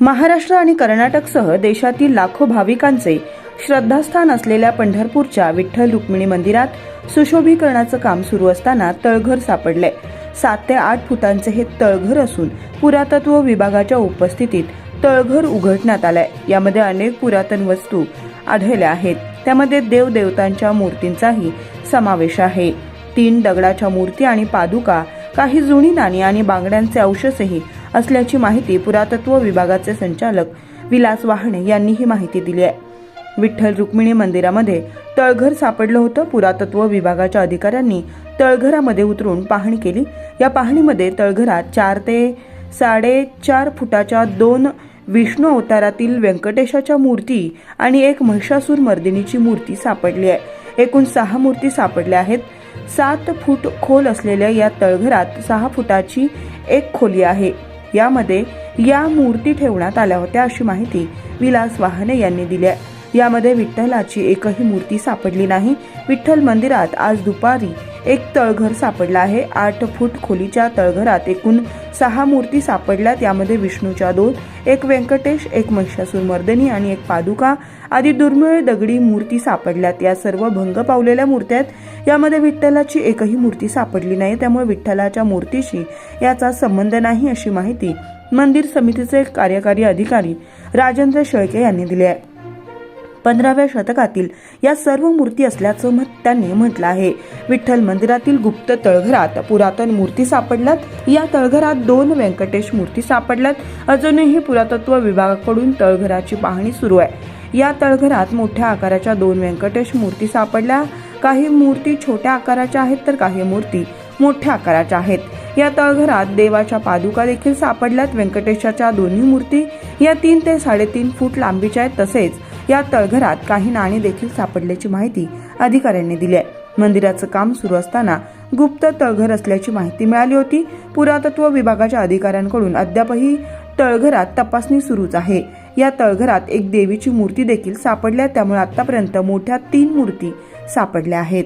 महाराष्ट्र आणि कर्नाटकसह देशातील लाखो भाविकांचे श्रद्धास्थान असलेल्या पंढरपूरच्या विठ्ठल रुक्मिणी मंदिरात सुशोभीकरणाचं काम सुरू असताना तळघर सापडले. सात ते आठ फुटांचे हे तळघर असून पुरातत्व विभागाच्या उपस्थितीत तळघर उघडण्यात आलंय. यामध्ये अनेक पुरातन वस्तू आढळल्या आहेत. त्यामध्ये देवदेवतांच्या मूर्तींचाही समावेश आहे. तीन दगडाच्या मूर्ती आणि पादुका काही जुनी नाणी आणि बांगड्यांचे अवशेषही असल्याची माहिती पुरातत्व विभागाचे संचालक विलास वाहणे यांनी ही माहिती दिली आहे. विठ्ठल रुक्मिणी मंदिरामध्ये तळघर सापडलं होतं. पुरातत्व विभागाच्या अधिकाऱ्यांनी तळघरामध्ये उतरून पाहणी केली. या पाहणीमध्ये तळघरात चार ते साडेचार फुटाच्या दोन विष्णू अवतारातील व्यंकटेशाच्या मूर्ती आणि एक महिषासूर मर्दिनीची मूर्ती सापडली आहे. एकूण सहा मूर्ती सापडल्या आहेत. सात फूट खोल असलेल्या या तळघरात सहा फुटाची एक खोली आहे. यामध्ये या मूर्ती ठेवण्यात आल्या होत्या अशी माहिती विलास वाहने यांनी दिली आहे. यामध्ये विठ्ठलाची एकही मूर्ती सापडली नाही. विठ्ठल मंदिरात आज दुपारी एक तळघर सापडला आहे. आठ फूट खोलीच्या तळघरात एकूण सहा मूर्ती सापडल्यात. यामध्ये विष्णूच्या दोन एक व्यंकटेश एक महिषासूर मर्दनी आणि एक पादुका आदी दुर्मिळ दगडी मूर्ती सापडल्यात. या सर्व भंग पावलेल्या मूर्त्या आहेत. यामध्ये विठ्ठलाची एकही मूर्ती सापडली नाही. त्यामुळे विठ्ठलाच्या मूर्तीशी याचा संबंध नाही अशी माहिती मंदिर समितीचे कार्यकारी अधिकारी राजेंद्र शेळके यांनी दिली आहे. पंधराव्या शतकातील या सर्व मूर्ती असल्याचं मत त्यांनी म्हटलं आहे. विठ्ठल मंदिरातील गुप्त तळघरात पुरातन मूर्ती सापडल्यात. या तळघरात दोन व्यंकटेश मूर्ती सापडल्यात. अजूनही पुरातत्व विभागाकडून तळघराची पाहणी सुरू आहे. या तळघरात मोठ्या आकाराच्या दोन व्यंकटेश मूर्ती सापडल्या. काही मूर्ती छोट्या आकाराच्या आहेत तर काही मूर्ती मोठ्या आकाराच्या आहेत. या तळघरात देवाच्या पादुका देखील सापडल्यात. व्यंकटेशाच्या दोन्ही मूर्ती या तीन ते साडेतीन फूट लांबीच्या आहेत तसेच या तळघरात काही नाणी देखील सापडल्याची माहिती अधिकाऱ्यांनी दिली आहे. मंदिराचं काम सुरू असताना गुप्त तळघर असल्याची माहिती मिळाली होती. पुरातत्व विभागाच्या अधिकाऱ्यांकडून अद्यापही तळघरात तपासणी सुरूच आहे. या तळघरात एक देवीची मूर्ती देखील सापडल्या त्यामुळे आतापर्यंत मोठ्या तीन मूर्ती सापडल्या आहेत.